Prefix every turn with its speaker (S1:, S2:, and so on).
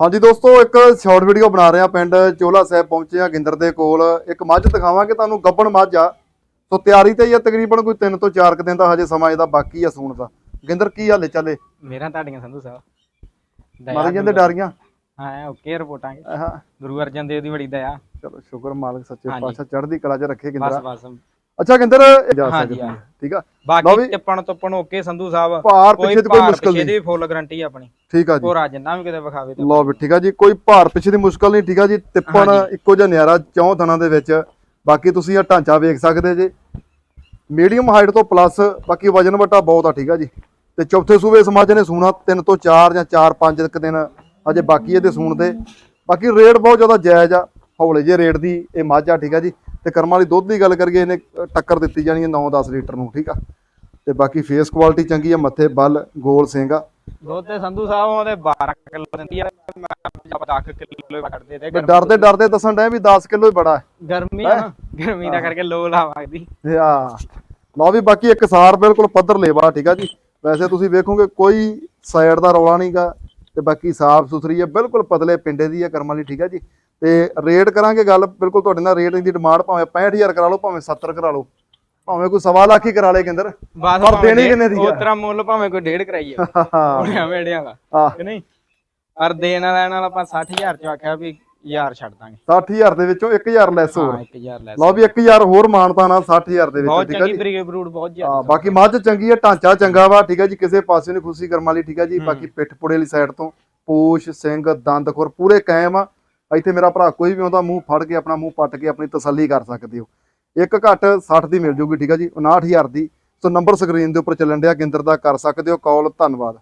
S1: ਹਾਂਜੀ ਦੋਸਤੋ ਇੱਕ ਸ਼ਾਰਟ ਵੀਡੀਓ ਬਣਾ ਰਹੇ ਆ ਪਿੰਡ ਚੋਲਾ ਸਾਹਿਬ ਪਹੁੰਚੇ ਆ ਗਿੰਦਰ ਦੇ ਕੋਲ। ਇੱਕ ਮੱਝ ਦਿਖਾਵਾਂਗੇ ਤੁਹਾਨੂੰ ਗੱਬਣ ਮੱਝ ਆ। ਸੋ ਤਿਆਰੀ ਤੇ ਹੀ ਆ ਤਕਰੀਬਨ ਕੋਈ 3 ਤੋਂ 4 ਦਿਨ ਦਾ ਹਜੇ ਸਮਾਂ ਇਹਦਾ ਬਾਕੀ ਆ ਸੂਣ ਦਾ। ਗਿੰਦਰ ਕੀ ਹਾਲੇ ਚੱਲੇ
S2: ਮੇਰਾ ਤੁਹਾਡੀਆਂ ਸੰਧੂ ਸਾਹਿਬ।
S1: ਮਾਰੀ ਜਾਂਦੇ ਡਾਰੀਆਂ?
S2: ਹਾਂ ਓਕੇ ਰਿਪੋਰਟਾਂ
S1: ਹਾਂ
S2: ਗੁਰੂ ਅਰਜਨ ਦੇਵ ਦੀ ਬੜੀ ਦਇਆ।
S1: ਚਲੋ ਸ਼ੁਕਰ ਮਾਲਕ ਸੱਚੇ। ਪਾਤਸ਼ਾਹ ਚੜ੍ਹਦੀ ਕਲਾ 'ਚ ਰੱਖੇ
S2: ਬਸ
S1: ਗਿੰਦਰਾ।
S2: ਬਸ
S1: ਅੱਛਾ ਗਿੰਦਰ ਜਾ ਸਕਦੇ
S2: ਹਾਂ।
S1: ਠੀਕ ਆ?
S2: ਬਾਕੀ ਟਿੱਪਣ ਟੁੱਪਣ ਓਕੇ ਸੰਧੂ ਸਾਹਿਬ।
S1: ਭਾਰ ਪਿੱਛੇ ਦੀ ਕੋਈ ਮੁਸ਼ਕਲ ਨਹੀਂ।
S2: ਦੀ ਫੁੱਲ ਗਾਰੰਟੀ ਆਪਣੀ।
S1: ਠੀਕ ਆ ਜੀ।
S2: ਹੋਰ ਆ ਜਿੰਨਾ ਵੀ ਕਿਤੇ ਵਿਖਾਵੇ ਤੇ।
S1: ਲਓ ਵੀ ਠੀਕ ਆ ਜੀ ਕੋਈ ਭਾਰ ਪਿੱਛੇ ਦੀ ਮੁਸ਼ਕਲ ਨਹੀਂ ਠੀਕ ਆ ਜੀ।
S2: ਹਾਂਜੀ।
S1: ਇੱਕੋ ਜਿਹਾ ਨਿਆਰਾ ਚੌਂ ਥਣਾਂ ਦੇ ਵਿੱਚ। ਬਾਕੀ ਤੁਸੀਂ ਇਹ ਢਾਂਚਾ ਵੇਖ ਸਕਦੇ ਜੇ। ਮੀਡੀਅਮ ਹਾਈਟ ਤੋਂ ਪਲੱਸ ਬਾਕੀ ਵਜਨ ਵਟਾ ਬਹੁਤ ਆ ਠੀਕ ਆ ਜੀ। ਤੇ ਚੌਥੇ ਸੂਬੇ ਸਮਾਜ ਨੇ ਸੂਣਾ 3 ਤੋਂ 4 ਜਾਂ 4 5 ਇੱਕ ਦਿਨ। ਅਜੇ ਬਾਕੀ ਇਹਦੇ ਸੂਣ ਦੇ। ਬਾਕੀ ਰੇਟ ਬਹੁਤ ਜ਼ਿਆਦਾ ਜਾਇਜ਼ ਆ। ਹੌਲੇ ਜੇ ਰੇਟ ਦੀ ਇਹ ਮੱਝ ਠੀਕ ਆ ਜੀ। ਤੇ ਕਰਮਾਂ ਵਾਲੀ ਦੁੱਧ ਦੀ ਗੱਲ ਕਰੀਏ ਇਹਨੇ ਟੱਕਰ ਦਿੱਤੀ ਜਾਣੀ ਹੈ 9-10 ਲੀਟਰ ਨੂੰ ਠੀਕ ਆ? ਤੇ ਬਾਕੀ ਫੇਸ ਕੁਆਲਿਟੀ ਚੰਗੀ ਆ ਮੱਥੇ ਬੱਲ ਗੋਲ ਸਿੰਘ ਆ।
S2: ਦੁੱਧ ਤੇ ਸੰਧੂ ਸਾਹਿਬ ਉਹਦੇ 12 ਕਿਲੋ ਦਿੰਦੀ ਆ ਮੈਂ 10 ਕਿਲੋ ਕੱਢਦੇ ਤੇ
S1: ਡਰਦੇ ਡਰਦੇ ਦੱਸਣ ਡਏ ਵੀ 10 ਕਿਲੋ ਹੀ ਬੜਾ ਹੈ।
S2: ਗਰਮੀ ਆ ਗਰਮੀ ਦਾ ਕਰਕੇ ਲੋ ਲਾਵਾਂਦੀ
S1: ਤੇ ਆ ਲਓ ਵੀ ਬਾਕੀ ਇੱਕ ਸਾਰ ਬਿਲਕੁਲ ਪੱਧਰ ਲੇਵਾ ਠੀਕ ਆ ਜੀ। ਵੈਸੇ ਤੁਸੀਂ ਵੇਖੋਗੇ ਕੋਈ ਸਾਈਡ ਦਾ ਰੌਲਾ ਨਹੀਂਗਾ ਤੇ ਬਾਕੀ ਸਾਫ਼ ਸੁਥਰੀ ਹੈ ਬਿਲਕੁਲ ਪਤਲੇ ਪਿੰਡੇ ਦੀ ਹੈ ਕਰਮਾਂ ਲਈ ਠੀਕ ਆ ਜੀ। ਤੇ ਰੇਟ ਕਰਾਂਗੇ ਗੱਲ ਬਿਲਕੁਲ ਤੁਹਾਡੇ ਨਾਲ ਰੇਟ ਦੀ ਡਿਮਾਂਡ ਭਾਵੇਂ 65000 ਕਰਾ ਲਓ ਭਾਵੇਂ 70 ਕਰਾ ਲਓ ਭਾਵੇਂ ਕੋਈ ਸਵਾ ਲੱਖ ਹੀ ਕਰਾ ਲੇ ਕਿੰਦਰ ਪਰ ਦੇਣੀ ਕਿੰਨੇ ਦੀ ਆ?
S2: ਉਸ ਤਰ੍ਹਾਂ ਮੁੱਲ ਭਾਵੇਂ ਕੋਈ ਡੇਢ ਕਰਾਈਏ। ਉਹਨੇ ਵੇੜਿਆਂ ਦਾ ਕਿ ਨਹੀਂ? ਪਰ ਦੇਣ ਵਾਲਾ ਨਾਲ ਆਪਾਂ 60000 ਚ ਆਖਿਆ ਵੀ ਯਾਰ ਛੱਡ ਦਾਂਗੇ।
S1: 60000 ਦੇ ਵਿੱਚੋਂ 1000 ਲੈਸ ਹੋਰ।
S2: ਹਾਂ 1000 ਲੈ
S1: ਲਓ ਵੀ 1000 ਹੋਰ ਮਾਨਤਾ ਨਾਲ 60000 ਦੇ ਵਿੱਚ ਠੀਕ
S2: ਚੰਗੀ
S1: ਜੀ?
S2: ਬਰੀਡ ਬਰੂਡ ਬਹੁਤ
S1: ਹਾਂ
S2: ਜ਼ਿਆਦਾ
S1: ਬਾਕੀ ਮੱਝ ਚੰਗੀ ਹੈ ਢਾਂਚਾ ਚੰਗਾ ਵਾ ਠੀਕ ਹੈ ਜੀ ਕਿਸੇ ਪਾਸੇ ਨਹੀਂ ਖੁਸ਼ੀ ਕਰਮ ਵਾਲੀ ਠੀਕ ਹੈ ਜੀ ਬਾਕੀ ਪਿੱਠ ਪੁੜੇ ਵਾਲੀ ਸਾਈਡ ਤੋਂ ਪੂਛ ਸਿੰਘ ਦੰਦ ਖੁਰ ਪੂਰੇ ਕਾਇਮ ਆ। ਇੱਥੇ ਮੇਰਾ ਭਰਾ ਕੋਈ ਵੀ ਆਉਂਦਾ, ਮੂੰਹ ਫੜ ਕੇ ਆਪਣਾ ਮੂੰਹ ਪੱਟ ਕੇ ਆਪਣੀ ਤਸੱਲੀ ਕਰ ਸਕਦੇ ਹੋ। ਇੱਕ ਘੱਟ 60 ਦੀ ਮਿਲ ਜੂਗੀ, ਠੀਕ ਹੈ ਜੀ 59000 ਦੀ। ਸੋ ਨੰਬਰ ਸਕਰੀਨ ਦੇ ਉੱਪਰ ਚੱਲਣ ਡਿਆ ਕੇਂਦਰ ਦਾ ਕਰ ਸਕਦੇ ਹੋ ਕਾਲ ਧੰਨਵਾਦ।